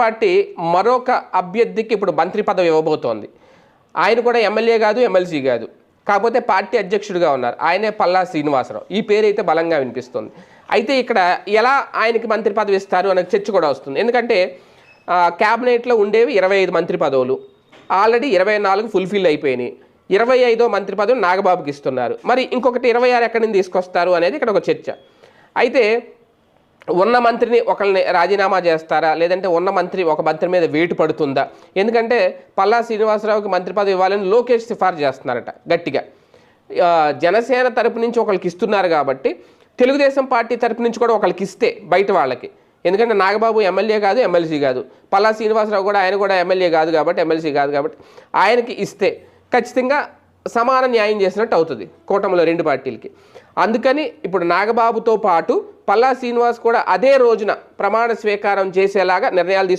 Party మరొక అభ్యర్థికి ఇప్పుడు మంత్రి పదవి ఇవ్వబోతోంది. ఆయన కూడా ఎమ్మెల్యే కాదు ఎమ్మెల్సీ కాదు. కాకపోతే పార్టీ అధ్యక్షుడిగా ఉన్నారు. ఆయనే పల్లా శ్రీనివాసరావు. ఈ పేరు అయితే బలంగా వినిపిస్తుంది. అయితే ఇక్కడ ఎలా ఆయనకి మంత్రి పదవి ఇస్తారు అనే చర్చ కూడా వస్తుంది. ఎందుకంటే క్యాబినెట్లో ఉండేవి ఇరవై ఐదు మంత్రి పదవులు. ఆల్రెడీ ఇరవై నాలుగు ఫుల్ఫిల్ అయిపోయినాయి. ఇరవై ఐదో మంత్రి పదవి నాగబాబుకి ఇస్తున్నారు. మరి ఇంకొకటి ఇరవై ఆరు ఎక్కడి నుంచి తీసుకొస్తారు అనేది ఇక్కడ ఒక చర్చ. అయితే ఉన్న మంత్రిని ఒకరిని రాజీనామా చేస్తారా? లేదంటే ఉన్న మంత్రి ఒక మంత్రి మీద వేటు పడుతుందా? ఎందుకంటే పల్లా శ్రీనివాసరావుకి మంత్రి పదవి ఇవ్వాలని లోకేష్ సిఫార్సు చేస్తున్నారట గట్టిగా. జనసేన తరపు నుంచి ఒకరికి ఇస్తున్నారు కాబట్టి తెలుగుదేశం పార్టీ తరపు నుంచి కూడా ఒకరికి ఇస్తే బయట వాళ్ళకి. ఎందుకంటే నాగబాబు ఎమ్మెల్యే కాదు ఎమ్మెల్సీ కాదు. పల్లా శ్రీనివాసరావు కూడా ఆయన కూడా ఎమ్మెల్యే కాదు కాబట్టి ఎమ్మెల్సీ కాదు కాబట్టి ఆయనకి ఇస్తే ఖచ్చితంగా సమాన న్యాయం చేసినట్టు అవుతుంది కూటమిలో రెండు పార్టీలకి. అందుకని ఇప్పుడు నాగబాబుతో పాటు పల్లా శ్రీనివాస్ కూడా అదే రోజున ప్రమాణ స్వీకారం చేసేలాగా నిర్ణయాలు తీసుకు